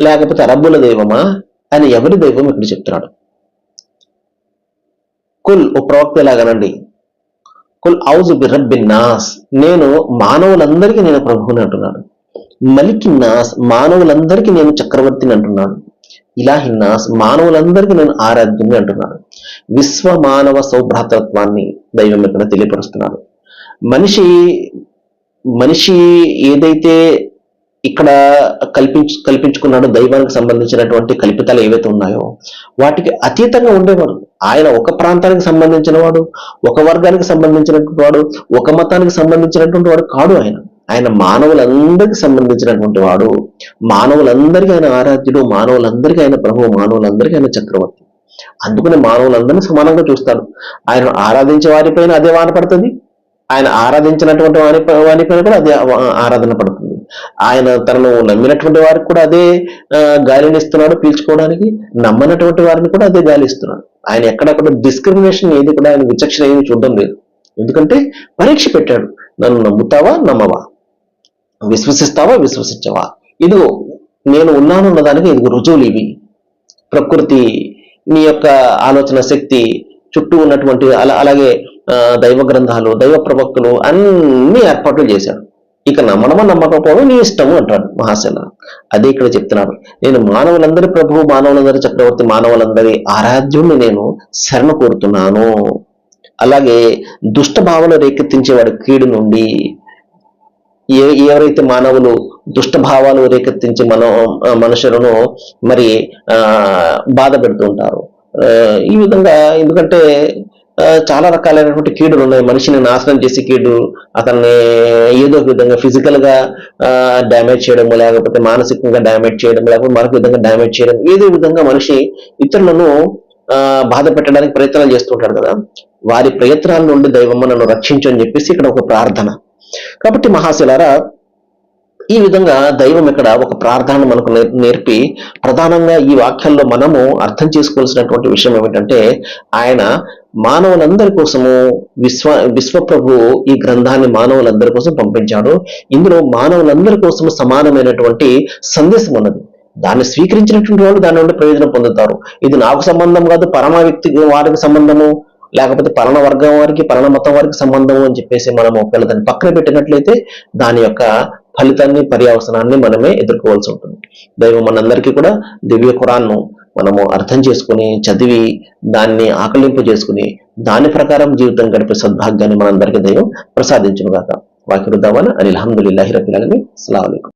లేకపోతే అరబ్బుల దైవమా అని ఎవరి దైవం ఇక్కడ చెప్తున్నాడు? కుల్ ఓ ప్రవక్త ఎలాగనండి? కుల్ ఔజు బిరబ్బిన్ నాస్. నేను మానవులందరికీ నేను ప్రభువుని అంటున్నాను. మలికి నాస్ మానవులందరికీ నేను చక్రవర్తిని అంటున్నాను. ఇలాహి నాస్ మానవులందరికీ నేను ఆరాధ్యుని అంటున్నాను. విశ్వ మానవ సౌభ్రాతత్వాన్ని దైవం ఇక్కడ తెలియపరుస్తున్నాడు. మనిషి మనిషి ఏదైతే ఇక్కడ కల్పించు కల్పించుకున్నాడు దైవానికి సంబంధించినటువంటి కల్పితాలు ఏవైతే ఉన్నాయో వాటికి అతీతంగా ఉండేవాడు. ఆయన ఒక ప్రాంతానికి సంబంధించిన వాడు ఒక వర్గానికి సంబంధించినటువంటి వాడు ఒక మతానికి సంబంధించినటువంటి వాడు కాడు ఆయన. ఆయన మానవులందరికీ సంబంధించినటువంటి వాడు మానవులందరికీ ఆయన ఆరాధ్యుడు మానవులందరికీ ఆయన ప్రభువు మానవులందరికీ ఆయన చక్రవర్తి. అందుకనే మానవులందరినీ సమానంగా చూస్తాడు. ఆయన ఆరాధించే వారిపైన అదే వాన పడుతుంది. ఆయన ఆరాధించినటువంటి వారి వారిపైన కూడా అదే ఆరాధన పడుతుంది. ఆయన తనను నమ్మినటువంటి వారికి కూడా అదే గాలిని ఇస్తున్నాడు పీల్చుకోవడానికి. నమ్మనటువంటి వారిని కూడా అదే గాలి ఇస్తున్నాడు. ఆయన ఎక్కడక్కడ డిస్క్రిమినేషన్ ఏది కూడా ఆయన విచక్షణ ఏమి చూడడం లేదు. ఎందుకంటే పరీక్ష పెట్టాడు. నన్ను నమ్ముతావా? నమ్మవా? విశ్వసిస్తావా? విశ్వసించవా? ఇదిగో నేను ఉన్నాను దానికి ఇదిగో రుజువులు ఇవి. ప్రకృతి నీ యొక్క ఆలోచన శక్తి చుట్టూ ఉన్నటువంటి అలా అలాగే దైవ గ్రంథాలు దైవ ప్రవక్తలు అన్ని ఏర్పాట్లు చేశాడు. ఇక నమ్మడమో నమ్మకపోవడం నీ ఇష్టము అంటాడు మహాశల. అదే ఇక్కడ చెప్తున్నాడు. నేను మానవులందరి ప్రభువు మానవులందరి చక్రవర్తి మానవులందరి ఆరాధ్యుణ్ణి నేను శరణ కోరుతున్నాను. అలాగే దుష్ట భావన రేకెత్తించేవాడి కీడు నుండి ఏ ఎవరైతే మానవులు దుష్ట భావాలు రేకెత్తించి మన మనుషులను మరి ఆ బాధ పెడుతూ ఉంటారు. ఆ, ఈ విధంగా ఎందుకంటే చాలా రకాలైనటువంటి కీడులు ఉన్నాయి. మనిషిని నాశనం చేసే కీడు అతన్ని ఏదో ఒక విధంగా ఫిజికల్గా డ్యామేజ్ చేయడం లేకపోతే మానసికంగా డ్యామేజ్ చేయడం లేకపోతే మరొక విధంగా డ్యామేజ్ చేయడం ఏదో విధంగా మనిషి ఇతరులను ఆ, బాధ పెట్టడానికి ప్రయత్నాలు చేస్తుంటాడు కదా. వారి ప్రయత్నాల నుండి దైవమ్మ నన్ను రక్షించు అని చెప్పేసి ఇక్కడ ఒక ప్రార్థన. కాబట్టి మహాశిలారా ఈ విధంగా దైవం ఇక్కడ ఒక ప్రార్థన మనకు నేర్పి ప్రధానంగా ఈ వాక్యాల్లో మనము అర్థం చేసుకోవాల్సినటువంటి విషయం ఏమిటంటే ఆయన మానవులందరి కోసము విశ్వ విశ్వప్రభు ఈ గ్రంథాన్ని మానవులందరి కోసం పంపించాడు. ఇందులో మానవులందరి కోసం సమానమైనటువంటి సందేశం ఉన్నది. దాన్ని స్వీకరించినటువంటి వాళ్ళు దాని నుండి ప్రయోజనం పొందుతారు. ఇది నాకు సంబంధం కాదు పరమ వ్యక్తి వారికి సంబంధము లేకపోతే పలానా వర్గం వారికి పలానా మతం వారికి సంబంధము అని చెప్పేసి మనము ఒకవేళ దాన్ని పక్కన పెట్టినట్లయితే దాని యొక్క ఫలితాన్ని పర్యావసనాన్ని మనమే ఎదుర్కోవాల్సి ఉంటుంది. దైవం మనందరికీ కూడా దివ్య ఖురాన్ను మనము అర్థం చేసుకుని చదివి దాన్ని ఆకలింపు చేసుకుని దాని ప్రకారం జీవితం గడిపే సద్భాగ్యాన్ని మనందరికీ దైవం ప్రసాదించును గాక వాక్యుడు దావాన అని అల్హమ్దుల్లాహి రబ్బిల్ ఆలమీన్.